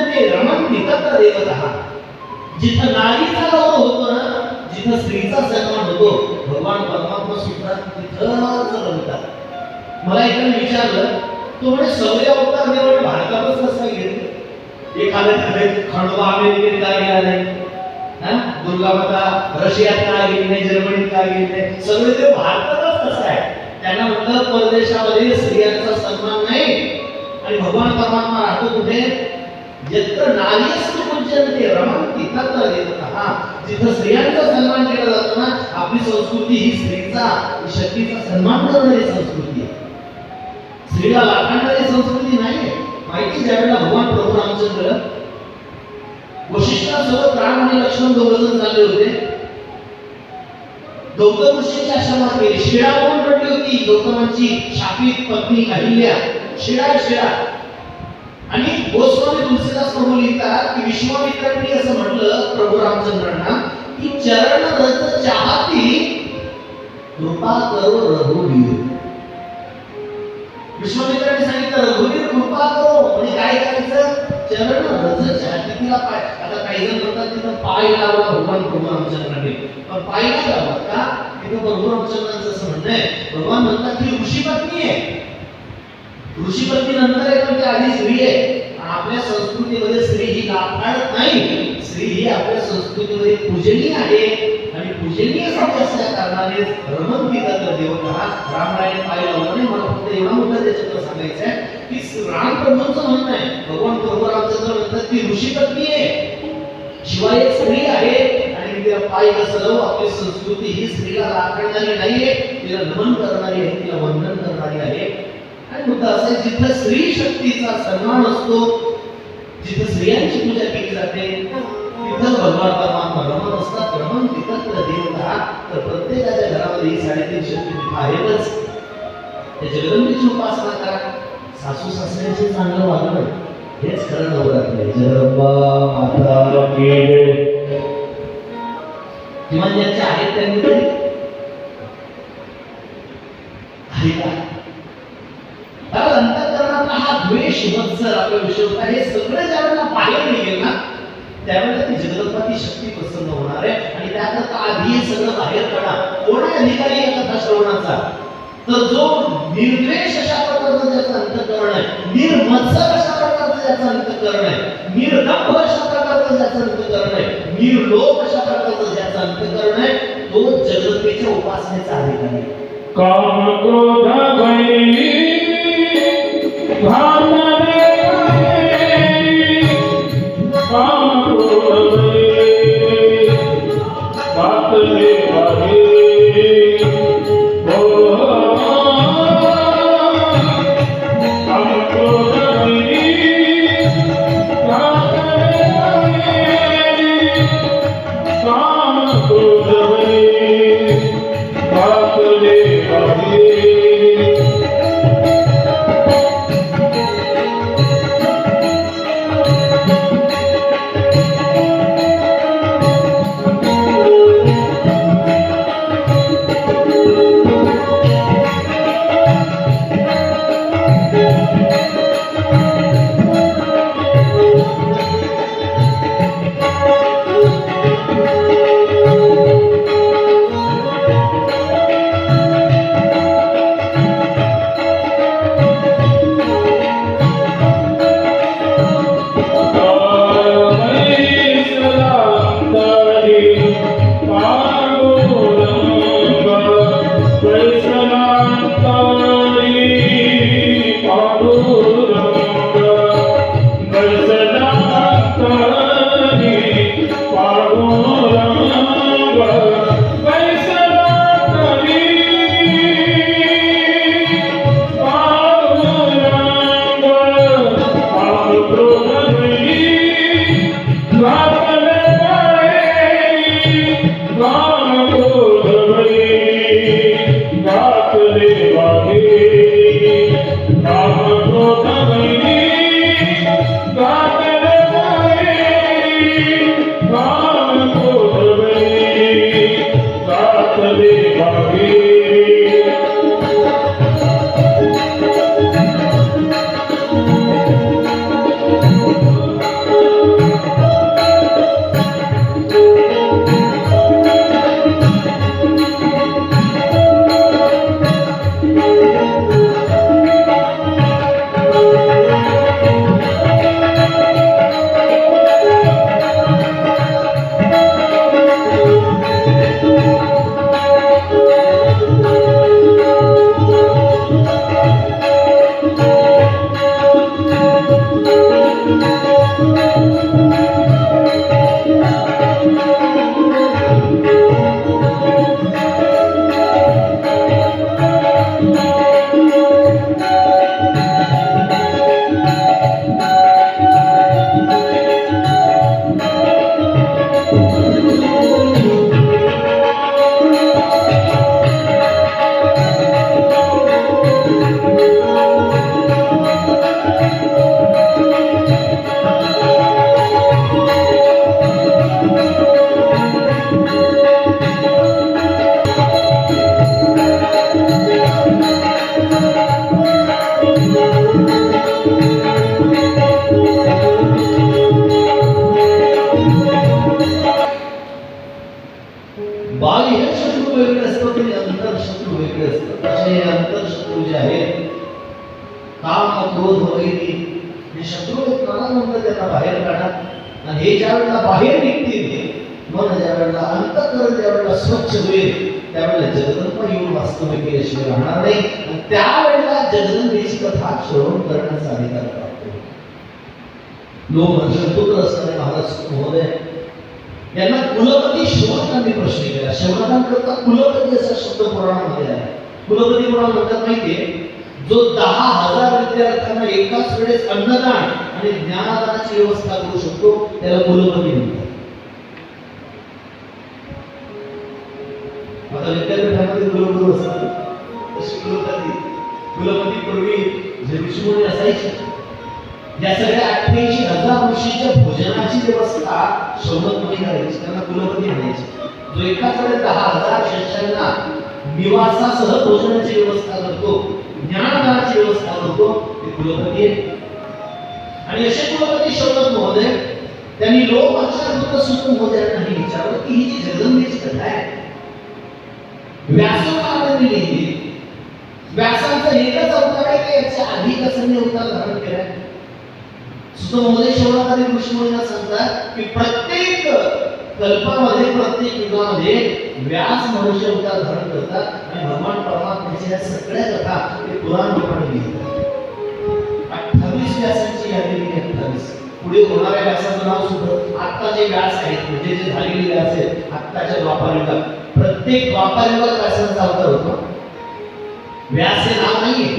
ते रमन्ति तत्र देवतः. जिथं नारीचा गौरव होतो ना जिथं स्त्रीचा सन्मान होतो भगवान परमात्मा सुद्धा तिथंच रमतात. मला एकाने विचारलं तो म्हणे सगळे अवतार देवळ भारतातच कसं काय घेतले एखाद्या खंडोबा अमेरिकेत का गेला नाही? हा? दुर्गा माता रशियात का गेली नाही? जर्मनीत का गेली नाही? सगळे ते भारतातच कसं आहे. त्यांना म्हटलं परदेशामध्ये स्त्रियांचा सन्मान नाही. आणि भगवान परमात्मा राहतो कुठे? यत्र नार्यस्तु पूज्यन्ते रमन्ति तत्र देवतः. जिथं स्त्रियांचा सन्मान केला जातो ना आपली संस्कृती ही स्त्रीचा शक्तीचा सन्मान करणारी संस्कृती आहे. स्त्रीला लाटणारी संस्कृती नाही माहिती ज्यावेळेला भगवान प्रभू रामचंद्र वशिष्ठासोबत राम आणि लक्ष्मण दोघजण चालले होते गौतम ऋषीच्या आश्रमात गेले. शिळा कोण पडली होती. गौतमांची शापित पत्नी अहिल्या शिळा शिळा. आणि गोस्वामी तुलसीदास प्रभू लिहितात की विश्वामित्रांनी असं म्हटलं प्रभू रामचंद्रांना की चरण रथ चाहती कृपा करो रघुवीर विश्वामित्रांनी सांगितलं रघुवीर कृपा करो. म्हणजे काय करायचं? चरण रथ चाहती तिला पाय आता काही जण म्हणतात तिथं पाय लावला भगवान प्रभू रामचंद्रांनी. पण पाय नाही लावला का? तिथं प्रभू रामचंद्रांचं असं म्हणणं आहे. भगवान म्हणतात की ऋषी पत्नी आहे. ऋषीपती नंतर आहे पण ते आधी स्त्री आहे. आपल्या संस्कृतीमध्ये स्त्री ही लाभाळत नाही. स्त्री ही आपल्या संस्कृतीमध्ये पूजनीय आहे. आणि पूजनीयसाठी असल्या कारणाने रमंती तत्व देवता रामरायने पाय लावलं नाही मला फक्त एवढा मोठा त्याच्यात सांगायचं आहे की राम प्रभूंचं म्हणणं आहे. भगवान प्रभू जर म्हणतात ती ऋषीपत्नी आहे. शिवाय एक स्त्री आहे. आणि तिला पाय घसरव आपली संस्कृती ही स्त्रीला राखणारी नाहीये. तिला नमन करणारी आहे. तिला वंदन करणारी आहे. काय मुद्दा असेल जिथं स्त्री शक्तीचा सन्मान असतो जिथं स्त्रियांची पूजा केली जाते तिथं भगवान भगवान रमत असतात. रमन तिथं देवता तर प्रत्येकाच्या घरामध्ये ही साडेतीन शक्ती आहेतच. त्या जगदंबीची उपासना करा. सासू सासऱ्यांचे चांगलं वागणं हेच खरं नवरात्र जगदंबा माता की किंवा ज्यांचे आहेत त्यांनी तरी आहे का कारण अंतःकरणातला हा द्वेष मत्सर आपल्या विषय हे सगळं ज्यावेळेला बाहेर निघेल ना त्यावेळेला ती जगदंबा शक्ती प्रसन्न होणार आहे. आणि त्याकरता आधी हे सगळं बाहेर काढा कोण अधिकारी या कथा श्रवणाचा? तर जो निर्द्वेष अशा प्रकारचं त्याचं अंतकरण आहे. निर्मत्सर अशा प्रकारचं त्याचं अंतकरण आहे. निर्दंभ अशा प्रकारचं त्याचं अंतकरण आहे. निर्लोभ अशा प्रकारचं ज्याचं अंतकरण आहे. तो जगदंबेच्या उपासनेचा अधिकारी आहे. काम क्रोध भावना शत्रू वेगळे असतो अंतर शत्रू वेगळे असतात असे हे अंतर शत्रू जे आहेत काम क्रोध वगैरे हे शत्रू म्हणतात त्यांना बाहेर काढा आणि हे ज्या वेळेला बाहेर निघतील मन ज्या वेळेला अंतकरण ज्या वेळेला स्वच्छ होईल त्यावेळेला जगदंब येऊन वास्तव अशी राहणार नाही. त्यावेळेला जगदंबेची कथा श्रवण करण्याचा अधिकार प्राप्त होतो लोक शत्रुग्रस्त महाराज महोदय यांना कुलपती शौनकांनी प्रश्न केला. शौनकांकरता कुलपती असा शब्द पुराणामध्ये आहे कुलपती पुराण म्हणतात माहितीये? जो दहा हजार विद्यार्थ्यांना एकाच वेळेस अन्नदान आणि ज्ञानदानाची व्यवस्था करू शकतो त्याला कुलपती म्हणतात. आता विद्यापीठामध्ये कुलगुरू असतात तशी कुलपती कुलपती पूर्वी जे ऋषीमुनी असायचे. या सगळ्या अठ्ठ्याऐंशी हजार ऋषीच्या भोजनाची व्यवस्था शौनकमुनी करायची त्यांना कुलपती म्हणायची. जो एकाकडे दहा हजार शिष्यांना निवासासह भोजनाची व्यवस्था करतो ज्ञानदानाची व्यवस्था करतो ते कुलपती आहे आणि असे कुलपती शौनक महोदय त्यांनी लोक अक्षरभूत सुख महोदयांनाही विचारलं की ही जी जगदंबेची कथा आहे व्यासकारांनी लिहिली. व्यासांचा एकच अवतार आहे की? याच्या अधिक कसं अवतार धारण केलाय? सुद्धा महोदय शौनकादी ऋषीमुनींना सांगतात की प्रत्येक कल्पामध्ये प्रत्येक युगामध्ये व्यास मनुष्य अवतार धारण करतात आणि भगवान परमात्म्याच्या या सगळ्या कथा ते पुराण रूपाने लिहितात. अठ्ठावीस व्यासांची यादी लिहिली अठ्ठावीस. पुढे होणाऱ्या व्यासाचं नाव सुद्धा आत्ता जे व्यास आहेत म्हणजे जे झालेले व्यास आहेत आत्ताच्या द्वापार युगात प्रत्येक द्वापार युगात व्यासांचा अवतार होतो? व्यास हे नाव नाहीये.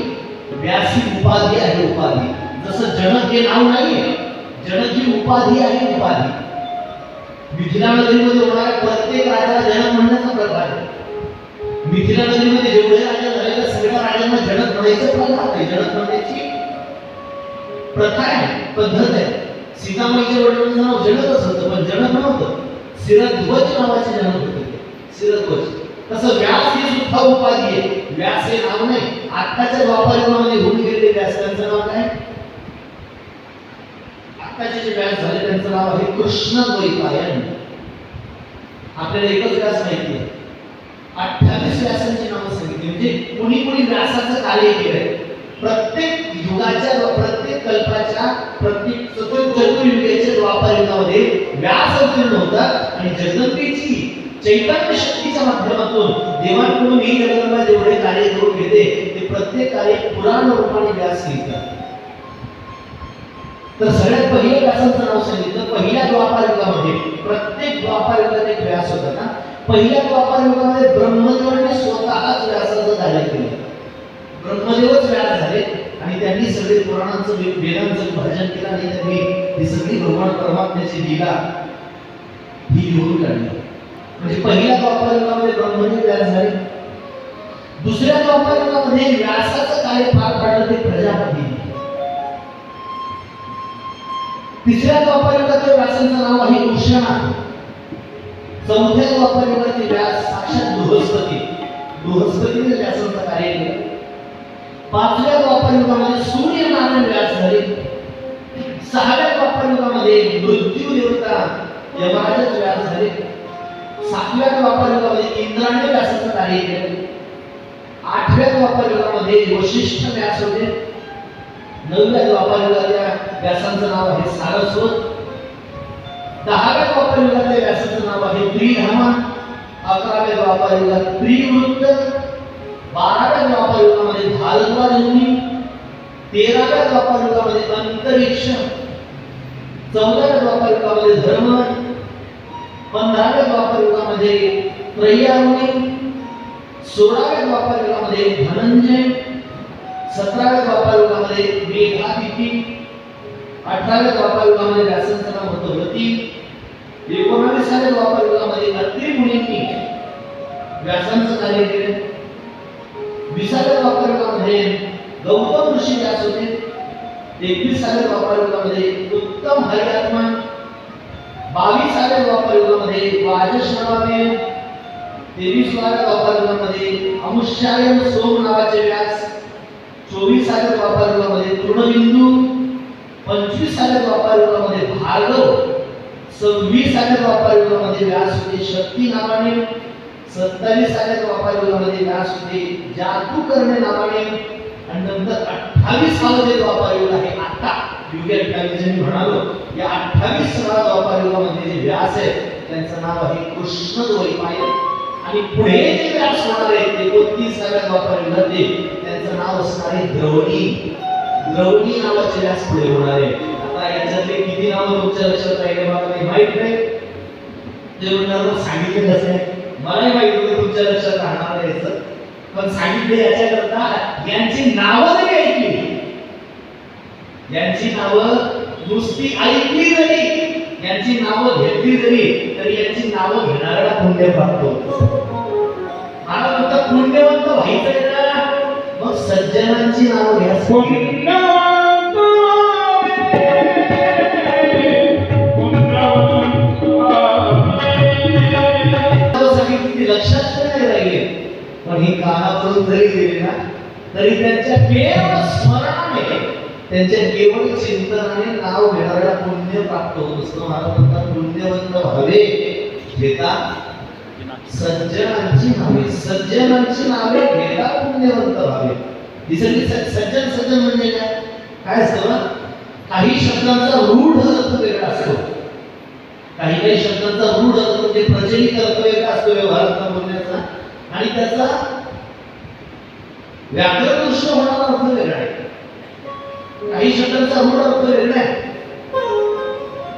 व्यास ही उपाधी आहे उपाधी. जसं जनक हे नाव नाहीये जनक ही उपाधी आहे उपाधी. मिथिला नगरीमध्ये होणाऱ्या प्रत्येक राजाला जनक म्हणण्याचा प्रकार आहे. मिथिला नगरीमध्ये जेवढे राजा झाले तर सगळ्या राजांना जनक म्हणायचं प्रकार आहे. जनक म्हणण्याची प्रथा आहे पद्धत आहे. सीतामाईच्या वडिलांचं नाव जनकच होतं पण जनक नव्हतं. सिरध्वज नावाचे जनक होते. सिरध्वज. तसं व्यास ही सुद्धा उपाधी आहे. व्यास हे नाव नाही. आत्ताच्या द्वापार होऊन गेलेले व्यास त्यांचं नाव काय? आत्ताचे जे व्यास झाले त्यांचं नाव आहे कृष्ण द्वैपायन आपल्याला एकच व्यास माहिती आहे. अठ्ठावीस व्यासांची नावं सांगितली. म्हणजे कुणी कुणी व्यासाचं कार्य केलंय. प्रत्येक युगाच्या प्रत्येक कल्पाच्या प्रत्येक चतुर्युगाच्या द्वापारयुगामध्ये व्यास अवतीर्ण होतात आणि जगदंबेची चैतन्य शक्तीच्या माध्यमातून देवांकडून ही जगदंबा जेवढे कार्य करून घेते ते प्रत्येक कार्य पुराण रूपाने व्यास लिहितात तर सगळ्यात पहिल्या व्यासांचं नाव सांगितलं. पहिल्या द्वापार युगामध्ये प्रत्येक द्वापार युगात एक व्यास होता ना? पहिल्या द्वापार युगामध्ये ब्रह्मदेवाने स्वतःच व्यासाचं कार्य केलं. ब्रह्मदेवच व्यास झाले आणि त्यांनी सगळे पुराणांचं वेदांचं विभाजन केलं आणि त्यांनी ही सगळी भगवान परमात्म्याची लीला ही लिहून काढली. म्हणजे पहिल्या द्वापार युगामध्ये ब्रह्मदेव व्यास झाले. दुसऱ्या द्वापार युगामध्ये व्यासाचं कार्य पार पाडलं ते प्रजापती. तिसऱ्या द्वापार व्यासांचं नाव आहे कृष्णा चौथ्या द्वापार व्यास साक्षात बृहस्पती बृहस्पतीने व्यासांचं कार्य केलं. पाचव्या द्वापार युगामध्ये सूर्यनारायण व्यास झाले. सहाव्या द्वापार मृत्यू देवता यमराजच व्यास झाले. सातव्या द्वापार इंद्राने व्यासाचं कार्य केलं. आठव्या द्वापार वशिष्ठ व्यास होते. नवव्या द्वापार त्या व्यासांचं नाव आहे सारस्वत. दहाव्या द्वापार त्या व्यासाचं नाव आहे त्रिधामा. अकराव्या द्वापार त्रिवृत्त. बाराव्या द्वापार युगामध्ये म्हणजे भारद्वाज मुनी तेराव्या द्वापार युगामध्ये म्हणजे अंतरिक्ष. चौदाव्या द्वापार युगामध्ये म्हणजे धर्म. पंधराव्या द्वापार युगामध्ये त्रय्यामुनी सोळाव्या द्वापार धनंजय. सतराव्या द्वापार युगामध्ये मेघातिथी अठराव्या द्वापार युगामध्ये व्यासांचं होतो होतं. रती एकोणावीसाव्या द्वापार युगामध्ये अत्रि मुनींनी व्यासांचं कार्य केलं. विसाव्या द्वापार युगामध्ये गौतम ऋषी व्यास होते. एकविसाव्या द्वापार युगामध्ये उत्तम हरिआत्मा. बावीसाव्या द्वापार युगामध्ये वाजश्रवामे. तेवीसाव्या द्वापार युगामध्ये अमुष्यायन सोम नावाचे व्यास. चोवीसाव्या द्वापार युगामध्ये तृणबिंदू पंचवीसाव्या द्वापार युगामध्ये भार्गव सव्वीसाव्या द्वापार युगामध्ये व्यास होते शक्ती नावाने सत्तावीसाव्या द्वापार युगामध्ये व्यास होते जादू करणे नावाने आणि नंतर अठ्ठावीसावं जे द्वापार आहे आता युगे मी म्हणालो या अठ्ठावीसाव्या द्वापार युगामध्ये जे व्यास आहे त्यांचं नाव आहे कृष्ण द्वैपायन आणि पुढे जे व्यास होणार आहे ते एकोणतीसाव्या द्वापार त्यांचं नाव असणार आहे द्रवणी द्रौणी नावाचे व्यास पुढे होणार आहे. आता याच्यातले किती नाव तुमच्या लक्षात राहिले मला काही माहीत नाही. ते म्हणणार मग सांगितले कसे मलाही माहीत होतं तुमच्या लक्षात राहणार नाही याचं. पण सांगितले याच्याकरता यांची नावं नाही ऐकली. यांची नावं नुसती ऐकली जरी यांची नावं घेतली जरी तरी यांची नावं घेणाऱ्याला पुण्य प्राप्त होतं मला फक्त पुण्यवंत व्हायचं ना मग सज्जनांची नावं घ्या. लक्षात नाही राहिले पण ही कानावरून जरी गेली ना तरी त्यांच्या केवळ स्मरणाने त्यांच्या केवळ चिंतनाने नाव घेणाऱ्याला पुण्य प्राप्त होत असतो. महाराज म्हणतात पुण्यवंत व्हावे घेता सज्जनांची नावे. सज्जनांची नावे घेता पुण्यवंत व्हावे ही सज्जन सज्जन म्हणजे काय? काय असतं काही शब्दांचा रूढ अर्थ वेगळा असतो. काही काही शब्दांचा रूढ अर्थ म्हणजे प्रचलित अर्थ वेगळा असतो व्यवहारात बोलण्याचा. आणि त्याचा व्याकरण होणारा अर्थ वेगळा आहे. काही शब्दांचा रूढ अर्थ वेगळा आहे.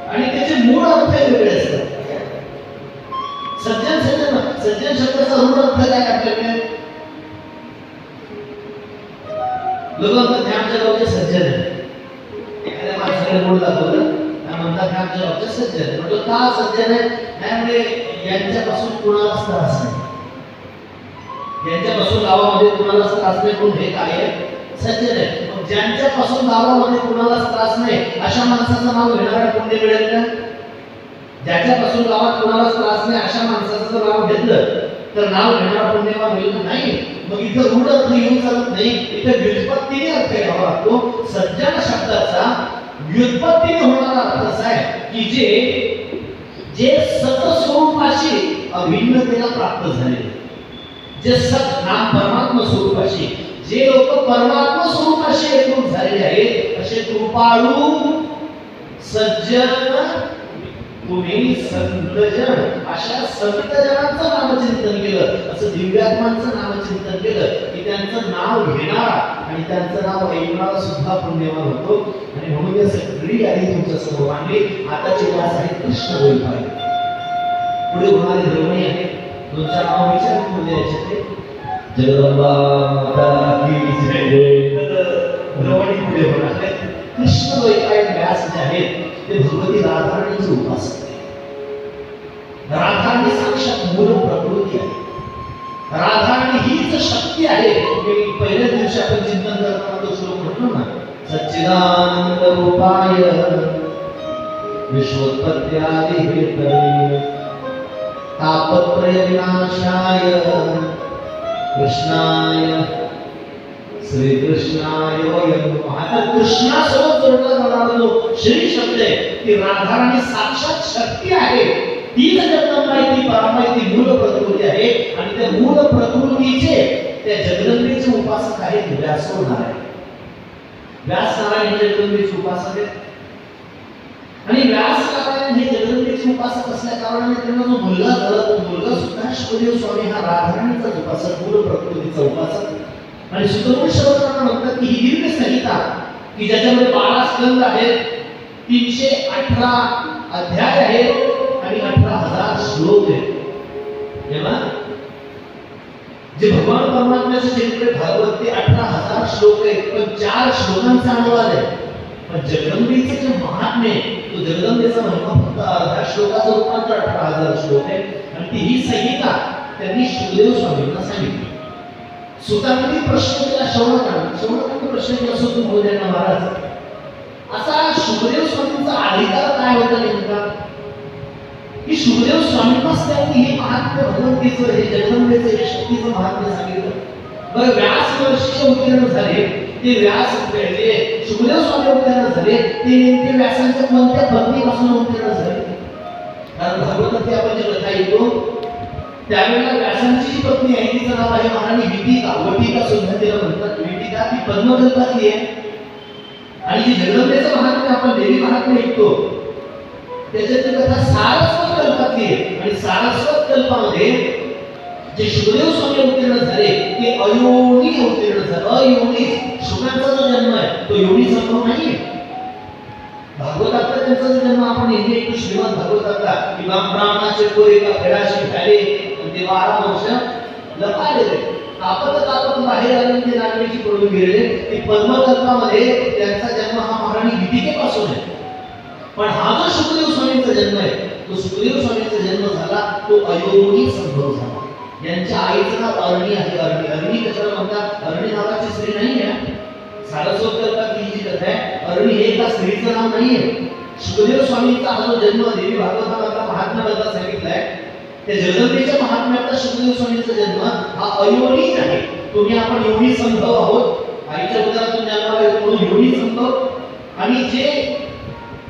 आणि त्याचे मूळ अर्थ वेगळे असतात. सज्जन सज्जन सज्जन शब्दाचा रूढ अर्थ काय आपल्याकडे? लोक म्हणतात आमच्या गावचे सज्जन आहे एखाद्या माणसाकडे बोल दाखवलं आणि म्हणतात आमच्या गावचे सज्जन आहे म्हटलं का सज्जन आहे त्यामुळे यांच्यापासून कुणालाच त्रास नाही. यांच्यापासून गावामध्ये कुणालाच त्रास नाही कोण हे काय आहे? सज्जन आहे मग ज्यांच्यापासून गावामध्ये कुणालाच त्रास नाही अशा माणसाचं नाव घेणाऱ्या पुण्य मिळेल का ज्याच्यापासून गावात कोणालाच त्रास नाही अशा माणसाचं जर नाव घेतलं तर नाव घेणारा पुण्यवान होईल नाही. मग इथं रूढ अर्थ येऊन चालत नाही. इथं व्युत्पत्तीने अर्थ घ्यावा लागतो सज्जन शब्दाचा व्युत्पत्तीने होणारा अर्थ असा आहे की जे जे सतस्वरूपाशी अभिन्नतेला प्राप्त झाले. जे सत नाम परमात्म स्वरूपाशी जे लोक परमात्म स्वरूपाशी एकरूप झालेले आहेत असे कृपाळू सज्जन तुम्ही संतजन अशा संतजनांचं नामचिंतन केलं असं दिव्यात्मांचं नामचिंतन केलं की त्यांचं नाव घेणारा आणि त्यांचं नाव ऐकणारा सुद्धा पुण्यवान होतो आणि म्हणून या सगळी यादी तुमच्यासमोर मांडली आताचे व्यास आहे कृष्ण गोलपाई पुढे होणारे द्रवणी आहे चार नाव विचारून बोलले याच्यातले जगदंबा माता की जय द्रवणी पुढे होणार आहे कृष्ण द्वैपायन व्यास जे आहेत ते भगवती राधाराणीचे उपासक आहेत. राधाराणी साक्षात मूल प्रकृती आहे राधाराणी हीच शक्ती आहे म्हणजे मी पहिल्या दिवशी आपण चिंतन करताना तो श्लोक म्हणतो ना सच्चिदानंद उपाय विश्वोत्पत्त्यादि हेतवे तापत्रय विनाशाय कृष्णाय श्रीकृष्णाय आता कृष्णासोबत जोडला जाणारा जो श्री शब्द आहे. ती राधाराणी साक्षात शक्ती आहे. तीच जगदंबाई ती परामाई ती मूळ प्रकृती आहे. आणि त्या मूळ प्रकृतीचे त्या जगदंबेचे उपासक आहेत व्यास नारायण व्यास नारायण हे जगदंबेचे उपासक आहेत. आणि व्यास नारायण हे जगदंबेचे उपासक असल्या कारणाने त्यांना जो मुलगा झाला तो मुलगा सुद्धा शिवदेव स्वामी हा राधाराणीचा उपासक मूळ प्रकृतीचा उपासक. आणि सुतमूळ शब्दांना म्हणतात की ही दिव्य संहिता की ज्याच्यामध्ये बारा स्कंद आहेत, तीनशे अठरा अध्याय आहेत आणि अठरा हज़ार श्लोक आहेत. तेव्हा जे भगवान परमात्म्याचे चरित्र भागवत ते अठरा हज़ार श्लोक आहेत, पण चार श्लोकांचा अनुवाद आहे. पण जगदंबेचे जे महात्म्य तो जगदंबेचा महिमा फक्त अर्ध्या श्लोकाचं रूपांतर, अठरा हज़ार श्लोक आहे आणि ती ही संहिता त्यांनी शिवदेव स्वामींना सांगितली. सुतांनी प्रश्न केला शौनकांनी शौनकांनी प्रश्न केला सुत मोदयांना महाराज. असा सुखदेव स्वामींचा अधिकार काय होता नेमका? की सुखदेव स्वामींनाच त्यांनी हे महात्म्य भगवंतीचं हे जगदंबेचं हे शक्तीचं महात्म्य सांगितलं. बरं व्यास वर्षीचे उत्तीर्ण झाले ते व्यास जे सुखदेव स्वामी उत्तीर्ण झाले ते नेमके व्यासांच्या कोणत्या पत्नीपासून उत्तीर्ण झाले? कारण भागवतात आपण जे कथा येतो त्यावेळेला व्यासांची पत्नी आहे तिचं नाव आहे महाराणी विटिका वटिका सुद्धा तिला म्हणतात विटिका ती पद्मकल्पातली आहे. आणि जी जगदंबेचं महात्म्य आपण देवी महात्म्य ऐकतो. त्याच्यातली कथा सारस्वत कल्पातली आहे. आणि सारस्वत कल्पामध्ये जे शुभदेव स्वामी अवतीर्ण झाले ते अयोनी अवतीर्ण झाले. अयोनी. शुक्रांचा जो जन्म आहे तो योनी संभव नाही भागवतातला त्यांचा जन्म आपण नेहमी ऐकतो श्रीमद भागवतातला की ब्राह्मणाचे कोरे एका खेळाशी झाले ते बारा वर्ष लपालेले तापत तापत बाहेर आले म्हणजे आणि ते नागरीची करून गेले ते पद्मतत्वामध्ये त्यांचा जन्म हा महाराणी विधिकेपासून आहे. पण हा जो सुखदेव स्वामींचा जन्म आहे तो सुखदेव स्वामींचा जन्म झाला तो अयोनी संभव झाला. यांच्या आईचं नाव अरणी आहे. अरणी अरणी कशाला म्हणतात? अरणी नावाची स्त्री नाही आहे. सारस्वत करतात ही जी कथा आहे. अरणी हे एका स्त्रीचं नाव नाही आहे सुखदेव स्वामींचा हा जो जन्म देवी भागवतामधला महात्म्याबद्दल सांगितलाय त्या जगदंबेच्या महात्म्याचा सुखदेव स्वामींचा जन्म हा अयोनीच आहे. तुम्ही आपण योनी संभव आहोत. आईच्या उदरातून जन्माला येतो म्हणून योनी संभव आणि जे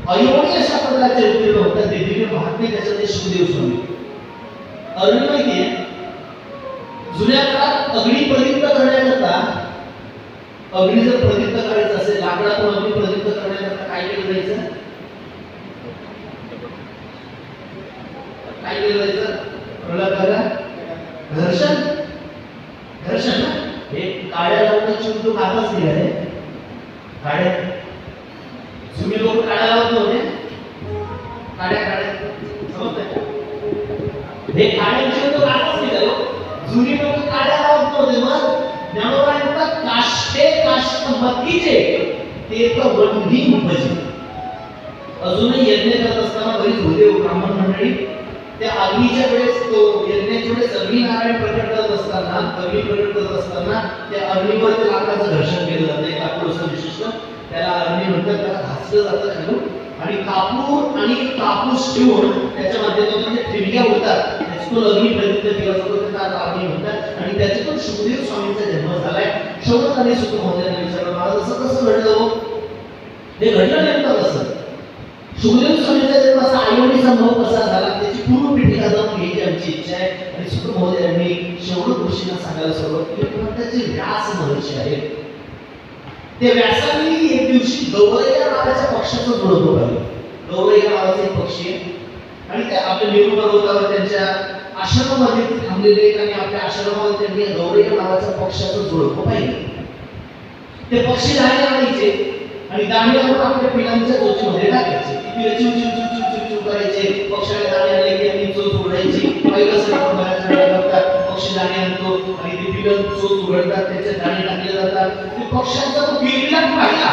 अयोनी अशा प्रकारचे उत्तीर्ण होतात ते दिव्य महात्मे त्याच्यात ते सुखदेव स्वामी. अरुण माहितीये जुन्या काळात अग्नी प्रदीप्त करण्याकरता अग्नी जर प्रदीप्त करायचं असेल लाकडातून अग्नी प्रदीप्त करण्याकरता काय केलं जायचं? काय केलं जायचं घर्षण घर्षण ना? हे काड्या लावण्याची उद्योग आताच निघाले काड्या. तुम्ही लोक काळ्या लावत नव्हते? काळ्या काळ्या समजतंय हे काड्यांचे उद्योग कापच निघाले हो. जुनी लोक काळ्या लावत नव्हते मग. ज्ञानोबा म्हणतात? काष्टे काष्ट मतीचे ते तर वंडी उपजे. अजूनही यज्ञ करत असताना बरीच होते ब्राह्मण मंडळी त्या अग्नीच्या वेळेस तो यज्ञाच्या वेळेस अग्निनारायण प्रकट करत असताना अग्नी प्रकट करत असताना त्या अग्नीवर ते लाकडाचं घर्षण केलं जातं एक कापूर विशिष्ट. त्याला अग्नी म्हणतात त्याला घासलं जातं खालून. आणि कापूर आणि कापूस ठेवून त्याच्या माध्यमातून ते ठिणग्या होतात त्याच्यातून अग्नी प्रदीप्त केला जातो त्याला अग्नी म्हणतात. आणि त्याच्यातून सुखदेव स्वामींचा जन्म झालाय. शौनक आणि सुख महोदयांना विचारलं मला असं कसं घडलं हो? हे घडलं नेमकं कसं सुखदेव स्वामींचा जन्म असा आयोनी संभव कसा झाला? पूर्व पूर्ण पिढीला जाऊन घ्यायची आमची इच्छा आहे आणि सुख महोदयांनी शेवट गोष्टींना सांगायला सुरुवात केली किंवा त्याचे व्यास महर्षी आहेत त्या व्यासांनी एक दिवशी गौरैया नावाच्या पक्षाचं जोडत पाहिलं गौरैया नावाचे एक पक्षी आणि त्या आपल्या नेहरू पर्वतावर त्यांच्या आश्रमामध्ये थांबलेले आणि आपल्या आश्रमामध्ये त्यांनी गौरैया नावाच्या पक्षाचं जोडपं पाहिलं ते पक्षी दाणे आणायचे आणि दाणे आपल्या पिलांच्या चोचीमध्ये टाकायचे ती पिलं चिव करायचे पक्षाला दाणे आणले की त्यांनी चोच उघडायची. पहिलं सर आपण बऱ्याच वेळा बघतात आणतो आणि ते चोच उघडतात त्याचे दाणे टाकले जातात. ते पक्ष्यांचा तो पिलीला पाहिला.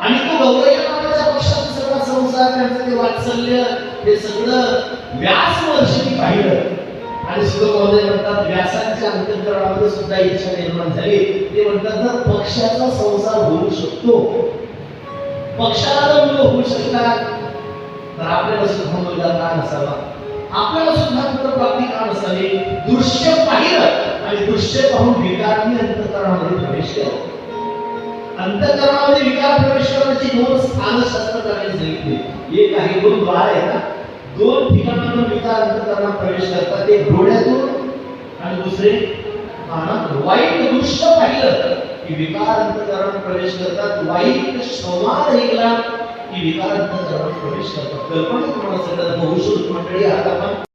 आणि तो गौरैया नावाच्या पक्षाचा सगळा संसार त्यांचं ते वात्सल्य हे सगळं व्यास वर्षी पाहिलं आणि सुद्धा महोदय म्हणतात व्यासांच्या अंतकरणामध्ये सुद्धा इच्छा निर्माण झाली. ते म्हणतात जर पक्षाचा संसार होऊ शकतो पक्षाला जर मुलं होऊ शकतात तर आपल्याला सुद्धा मुलगा का नसावा आपल्याला सुद्धा पुत्र प्राप्ती का नसावी दृश्य पाहिलं आणि दृश्य पाहून विकारांनी अंतकरणामध्ये प्रवेश केला. अंतकरणामध्ये विकार प्रवेश करण्याची दोन स्थान शास्त्रकारांनी सांगितले. एक आहे दोन द्वार आहे ना? दोन ठिकाणातून विकार अंतकरणात प्रवेश करतात. ते डोळ्यातून आणि दुसरे कानात. वाईट दृश्य पाहिलं की विकार अंतकरणात प्रवेश करतात. वाईट संवाद ऐकला की विकारात्मक अंतकरणात प्रवेश करतात. कल्पना तुम्हाला सगळं भविष्य मंडळी आता आपण